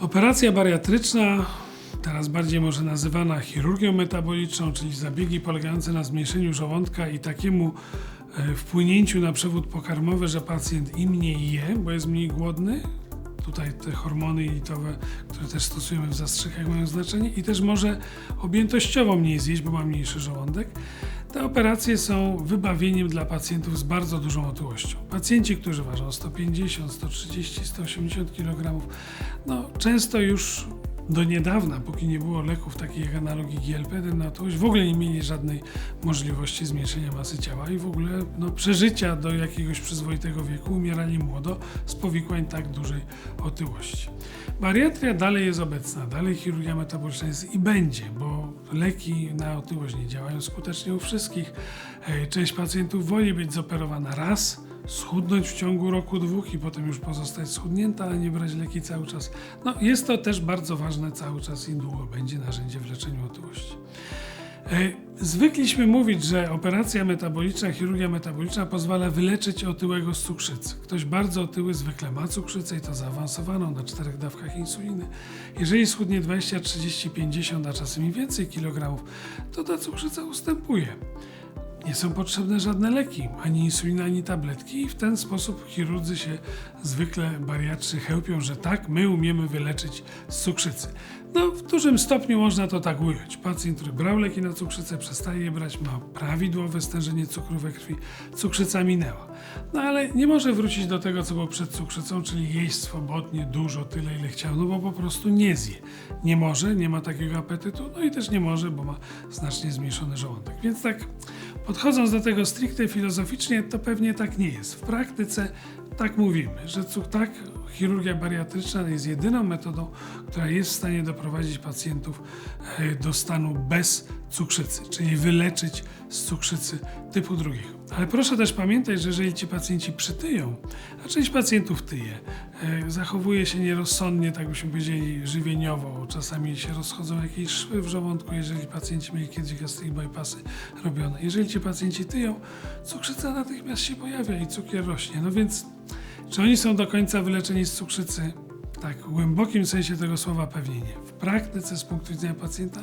Operacja bariatryczna, teraz bardziej może nazywana chirurgią metaboliczną, czyli zabiegi polegające na zmniejszeniu żołądka i takiemu e, wpłynięciu na przewód pokarmowy, że pacjent i mniej je, bo jest mniej głodny. Tutaj te hormony jelitowe, które też stosujemy w zastrzykach mają znaczenie i też może objętościowo mniej zjeść, bo ma mniejszy żołądek. Te operacje są wybawieniem dla pacjentów z bardzo dużą otyłością. Pacjenci, którzy ważą 150, 130, 180 kg, no często już do niedawna, póki nie było leków takich jak analogi GLP-1 na otyłość, w ogóle nie mieli żadnej możliwości zmniejszenia masy ciała i w ogóle no, przeżycia do jakiegoś przyzwoitego wieku, umierali młodo z powikłań tak dużej otyłości. Bariatria dalej jest obecna, dalej chirurgia metaboliczna jest i będzie, bo leki na otyłość nie działają skutecznie u wszystkich. E, Część pacjentów woli być zoperowana raz, schudnąć w ciągu roku, dwóch i potem już pozostać schudnięta, a nie brać leki cały czas. No, jest to też bardzo ważne cały czas i długo będzie narzędzie w leczeniu otyłości. E, Zwykliśmy mówić, że operacja metaboliczna, chirurgia metaboliczna pozwala wyleczyć otyłego z cukrzycy. Ktoś bardzo otyły zwykle ma cukrzycę i to zaawansowaną na czterech dawkach insuliny. Jeżeli schudnie 20, 30, 50, a czasem i więcej kilogramów, to ta cukrzyca ustępuje. Nie są potrzebne żadne leki, ani insulina, ani tabletki, i w ten sposób chirurdzy się zwykle bariatrzy chełpią, że tak, my umiemy wyleczyć z cukrzycy. No, w dużym stopniu można to tak ująć. Pacjent, który brał leki na cukrzycę, przestaje je brać, ma prawidłowe stężenie cukru we krwi, cukrzyca minęła. No ale nie może wrócić do tego, co było przed cukrzycą, czyli jeść swobodnie, dużo, tyle, ile chciał, no bo po prostu nie zje. Nie może, nie ma takiego apetytu, no i też nie może, bo ma znacznie zmniejszony żołądek. Więc tak, podchodząc do tego stricte filozoficznie, to pewnie tak nie jest. W praktyce tak mówimy, że cu- tak, chirurgia bariatryczna jest jedyną metodą, która jest w stanie doprowadzić pacjentów e, do stanu bez cukrzycy, czyli wyleczyć z cukrzycy typu drugiego. Ale proszę też pamiętać, że jeżeli ci pacjenci przytyją, a część pacjentów tyje, e, zachowuje się nierozsądnie, tak byśmy powiedzieli, żywieniowo, czasami się rozchodzą jakieś szwy w żołądku, jeżeli pacjenci mieli kiedyś gastric bypassy robione. Jeżeli ci pacjenci tyją, cukrzyca natychmiast się pojawia i cukier rośnie. No więc czy oni są do końca wyleczeni z cukrzycy? Tak, w głębokim sensie tego słowa pewnie nie. Praktyce z punktu widzenia pacjenta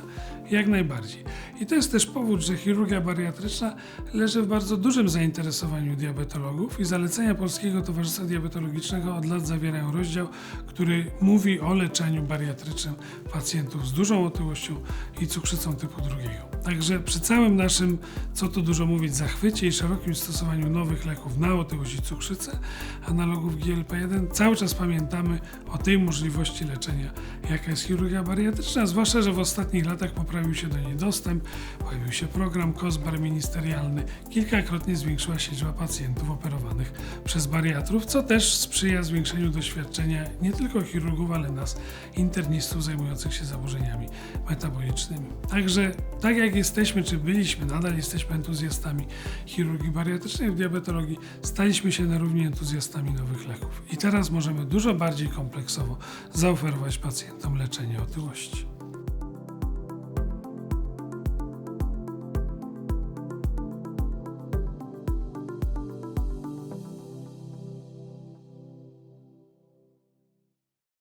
jak najbardziej. I to jest też powód, że chirurgia bariatryczna leży w bardzo dużym zainteresowaniu diabetologów i zalecenia Polskiego Towarzystwa Diabetologicznego od lat zawierają rozdział, który mówi o leczeniu bariatrycznym pacjentów z dużą otyłością i cukrzycą typu drugiego. Także przy całym naszym, co tu dużo mówić, zachwycie i szerokim stosowaniu nowych leków na otyłość i cukrzycę, analogów GLP-1, cały czas pamiętamy o tej możliwości leczenia, jaka jest chirurgia bariatryczna, zwłaszcza, że w ostatnich latach poprawił się do niej dostęp, pojawił się program COSBAR ministerialny, kilkakrotnie zwiększyła się liczba pacjentów operowanych przez bariatrów, co też sprzyja zwiększeniu doświadczenia nie tylko chirurgów, ale nas, internistów zajmujących się zaburzeniami metabolicznymi. Także tak jak jesteśmy, czy byliśmy, nadal jesteśmy entuzjastami chirurgii bariatrycznej w diabetologii, staliśmy się na równi entuzjastami nowych leków. I teraz możemy dużo bardziej kompleksowo zaoferować pacjentom leczenie otyłości.